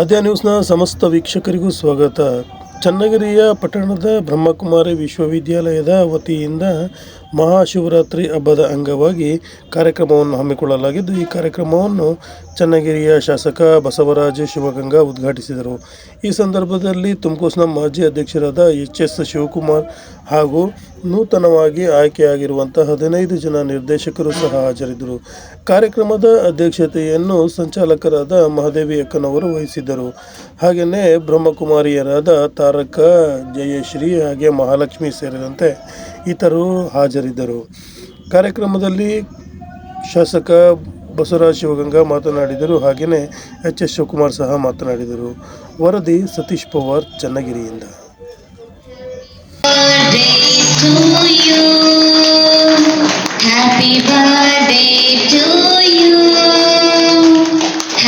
ಆದ್ಯ ನ್ಯೂಸ್ನ ಸಮಸ್ತ ವೀಕ್ಷಕರಿಗೂ ಸ್ವಾಗತ. ಚನ್ನಗಿರಿಯ ಪಟ್ಟಣದ ಬ್ರಹ್ಮಕುಮಾರಿ ವಿಶ್ವವಿದ್ಯಾಲಯದ ವತಿಯಿಂದ ಮಹಾಶಿವರಾತ್ರಿ ಹಬ್ಬದ ಅಂಗವಾಗಿ ಕಾರ್ಯಕ್ರಮವನ್ನು ಹಮ್ಮಿಕೊಳ್ಳಲಾಗಿದ್ದು, ಈ ಕಾರ್ಯಕ್ರಮವನ್ನು ಚನ್ನಗಿರಿಯ ಶಾಸಕ ಬಸವರಾಜ ಶಿವಗಂಗಾ ಉದ್ಘಾಟಿಸಿದರು. ಈ ಸಂದರ್ಭದಲ್ಲಿ ತುಮಕೂರಿನ ಮಾಜಿ ಅಧ್ಯಕ್ಷರಾದ ಎಚ್ ಎಸ್ ಶಿವಕುಮಾರ್ ಹಾಗೂ ನೂತನವಾಗಿ ಆಯ್ಕೆಯಾಗಿರುವಂತಹ ಹದಿನೈದು ಜನ ನಿರ್ದೇಶಕರು ಸಹ ಹಾಜರಿದ್ದರು. ಕಾರ್ಯಕ್ರಮದ ಅಧ್ಯಕ್ಷತೆಯನ್ನು ಸಂಚಾಲಕರಾದ ಮಹಾದೇವಿ ಅಕ್ಕನವರು ವಹಿಸಿದ್ದರು. ಹಾಗೆಯೇ ಬ್ರಹ್ಮಕುಮಾರಿಯರಾದ ತಾರಕ ಜಯಶ್ರೀ ಹಾಗೆ ಮಹಾಲಕ್ಷ್ಮಿ ಸೇರಿದಂತೆ ಇತರರು ಹಾಜರಿದ್ದರು. ಕಾರ್ಯಕ್ರಮದಲ್ಲಿ ಶಾಸಕ ಬಸವರಾಜ ಶಿವಗಂಗಾ ಮಾತನಾಡಿದರು. ಹಾಗೆಯೇ ಎಚ್ ಎಸ್ ಶಿವಕುಮಾರ್ ಸಹ ಮಾತನಾಡಿದರು. ವರದಿ Satish Pawar ಚನ್ನಗಿರಿಯಿಂದ.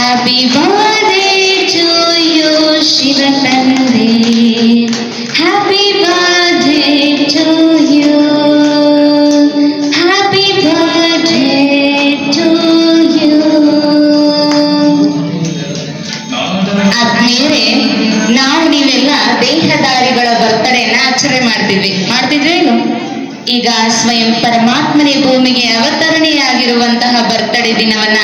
Happy birthday to you, Shiva ಆದ್ಮೇಲೆ ನಾವು ನೀವೆಲ್ಲ ದೇಹದಾರಿಗಳ ಬರ್ತಡೆಯನ್ನ ಆಚರಣೆ ಮಾಡ್ತಿದ್ವಿ. ಮಾಡ್ತಿದ್ವೇನು ಈಗ ಸ್ವಯಂ ಪರಮಾತ್ಮನೇ ಭೂಮಿಗೆ ಅವತರಣೆಯಾಗಿರುವಂತಹ ಬರ್ತಡೆ ದಿನವನ್ನ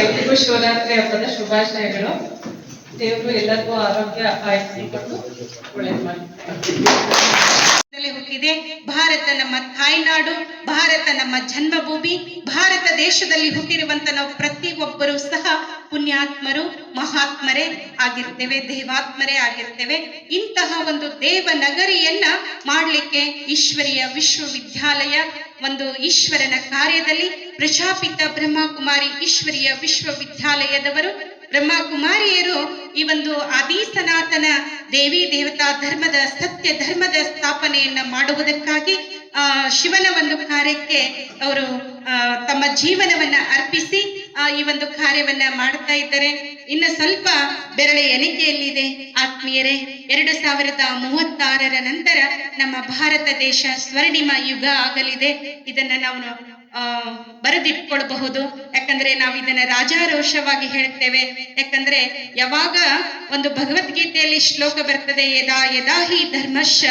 ಎಲ್ರಿಗೂ ಶಿವರಾತ್ರಿ ಹಬ್ಬದ ಶುಭಾಶಯಗಳು. ದೇವರು ಎಲ್ಲರಿಗೂ ಆರೋಗ್ಯ ಹುಟ್ಟಿದೆ ಭಾರತ ನಮ್ಮ ತಾಯ್ನಾಡು, ಭಾರತ ನಮ್ಮ ಜನ್ಮಭೂಮಿ, ಭಾರತ ದೇಶದಲ್ಲಿ ಹುಟ್ಟಿರುವಂತ ನಾವು ಪ್ರತಿಯೊಬ್ಬರು ಸಹ ಪುಣ್ಯಾತ್ಮರು, ಮಹಾತ್ಮರೇ ಆಗಿರ್ತೇವೆ, ದೇವಾತ್ಮರೇ ಆಗಿರ್ತೇವೆ. ಇಂತಹ ಒಂದು ದೇವನಗರಿಯನ್ನ ಮಾಡಲಿಕ್ಕೆ ಈಶ್ವರಿಯ ವಿಶ್ವವಿದ್ಯಾಲಯ, ಒಂದು ಈಶ್ವರನ ಕಾರ್ಯದಲ್ಲಿ ಪ್ರಜಾಪಿತ ಬ್ರಹ್ಮಕುಮಾರಿ ಈಶ್ವರಿಯ ವಿಶ್ವವಿದ್ಯಾಲಯದವರು ಬ್ರಹ್ಮಕುಮಾರಿಯರು ಈ ಒಂದು ಆದಿ ಸನಾತನ ದೇವಿ ದೇವತಾ ಧರ್ಮದ ಸತ್ಯ ಧರ್ಮದ ಸ್ಥಾಪನೆಯನ್ನ ಮಾಡುವುದಕ್ಕಾಗಿ ಶಿವನ ಒಂದು ಕಾರ್ಯಕ್ಕೆ ಅವರು ತಮ್ಮ ಜೀವನವನ್ನ ಅರ್ಪಿಸಿ ಈ ಒಂದು ಕಾರ್ಯವನ್ನ ಮಾಡ್ತಾ ಇದ್ದಾರೆ. ಇನ್ನು ಸ್ವಲ್ಪ ಬೆರಳೆ ಎಣಿಕೆಯಲ್ಲಿದೆ. ಆತ್ಮೀಯರೇ, ಎರಡು ಸಾವಿರದ ಮೂವತ್ತಾರರ ನಂತರ ನಮ್ಮ ಭಾರತ ದೇಶ ಸ್ವರ್ಣಿಮ ಯುಗ ಆಗಲಿದೆ. ಇದನ್ನ ನಾವು ಬರೆದಿಟ್ಕೊಳ್ಬಹುದು. ಯಾಕಂದ್ರೆ ನಾವು ಇದನ್ನ ರಾಜಾರೋಷವಾಗಿ ಹೇಳ್ತೇವೆ ಯಾಕಂದ್ರೆ ಯಾವಾಗ ಒಂದು ಭಗವದ್ಗೀತೆಯಲ್ಲಿ ಶ್ಲೋಕ ಬರ್ತದೆ, ಯದಾ ಯದಾ ಹಿ ಧರ್ಮಶ್ಚ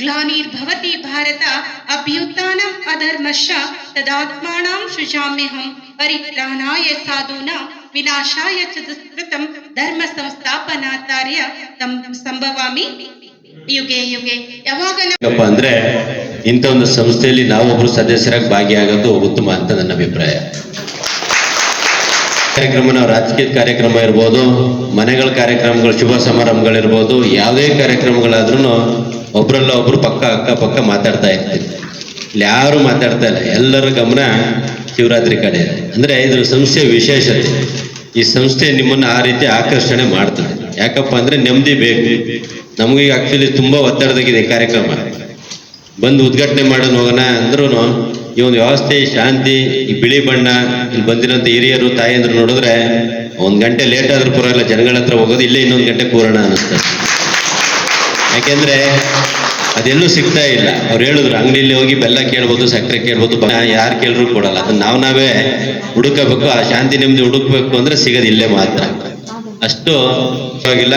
ಗ್ಲಾನಿರ್ಭವತಿ ಭಾರತ ಅಭ್ಯುತ್ಥಾನಂ ಅಧರ್ಮಶ್ಚ ತದಾತ್ಮಾನಾಂ ಸೃಜಾಮ್ಯಹಂ ಪರಿತ್ರಾಣಾಯ ಸಾಧೂನ ವಿನಾಶಾಯ ಚ ದುಷ್ಕೃತಂ ಧರ್ಮ ಸಂಸ್ಥಾಪನಾತಾರ್ಯ ತಂ, ಸಂಭವಾಮಿ ಯಾವಾಗ ಅಂದ್ರೆ ಇಂಥ ಒಂದು ಸಂಸ್ಥೆಯಲ್ಲಿ ನಾವೊಬ್ರು ಸದಸ್ಯರಾಗಿ ಭಾಗಿಯಾಗೋದು ಉತ್ತಮ ಅಂತ ನನ್ನ ಅಭಿಪ್ರಾಯ. ಕಾರ್ಯಕ್ರಮ ನಾವು ರಾಜಕೀಯ ಕಾರ್ಯಕ್ರಮ ಇರ್ಬೋದು, ಮನೆಗಳ ಕಾರ್ಯಕ್ರಮಗಳು, ಶುಭ ಸಮಾರಂಭಗಳಿರ್ಬೋದು, ಯಾವುದೇ ಕಾರ್ಯಕ್ರಮಗಳಾದ್ರೂ ಒಬ್ರಲ್ಲ ಒಬ್ರು ಪಕ್ಕ ಅಕ್ಕ ಪಕ್ಕ ಮಾತಾಡ್ತಾ ಇರ್ತೀವಿ. ಇಲ್ಲಿ ಯಾರು ಮಾತಾಡ್ತಾ ಇಲ್ಲ, ಎಲ್ಲರ ಗಮನ ಶಿವರಾತ್ರಿ ಕಡೆ ಅಂದ್ರೆ ಇದ್ರ ಸಂಸ್ಥೆಯ ವಿಶೇಷತೆ, ಈ ಸಂಸ್ಥೆ ನಿಮ್ಮನ್ನ ಆ ರೀತಿ ಆಕರ್ಷಣೆ ಮಾಡ್ತದೆ. ಯಾಕಪ್ಪ ಅಂದ್ರೆ ನೆಮ್ಮದಿ ಬೇಕು. ನಮಗೆ ಆಕ್ಚುಲಿ ತುಂಬಾ ಒತ್ತಡದಾಗಿದೆ ಕಾರ್ಯಕ್ರಮ. ಬಂದು ಉದ್ಘಾಟನೆ ಮಾಡೋಣ ಹೋಗೋಣ ಅಂದ್ರೂ ಈ ಒಂದು ವ್ಯವಸ್ಥೆ, ಶಾಂತಿ, ಈ ಬಿಳಿ ಬಣ್ಣ, ಇಲ್ಲಿ ಬಂದಿರೋಂಥ ಹಿರಿಯರು ತಾಯಂದ್ರು ನೋಡಿದ್ರೆ ಒಂದು ಗಂಟೆ ಲೇಟ್ ಆದ್ರೂ ಪರವಾಗಿಲ್ಲ, ಜನಗಳ ಹತ್ರ ಹೋಗೋದು, ಇಲ್ಲೇ ಇನ್ನೊಂದು ಗಂಟೆ ಕೂರೋಣ ಅನಿಸ್ತದೆ ಯಾಕೆಂದ್ರೆ ಅದೆಲ್ಲೂ ಸಿಗ್ತಾ ಇಲ್ಲ. ಅವ್ರು ಹೇಳಿದ್ರು ಅಂಗಡಿಯಲ್ಲಿ ಹೋಗಿ ಬೆಲ್ಲ ಕೇಳ್ಬೋದು, ಸಕ್ಕರೆ ಕೇಳ್ಬೋದು ಯಾರು ಕೇಳಿದ್ರು ಕೊಡಲ್ಲ. ಅದನ್ನ ನಾವು ನಾವೇ ಹುಡುಕಬೇಕು, ಆ ಶಾಂತಿ ನೆಮ್ಮದಿ ಹುಡುಕ್ಬೇಕು ಅಂದ್ರೆ ಸಿಗೋದು ಇಲ್ಲೇ ಮಾತ್ರ. ಅಷ್ಟು ಆಗಿಲ್ಲ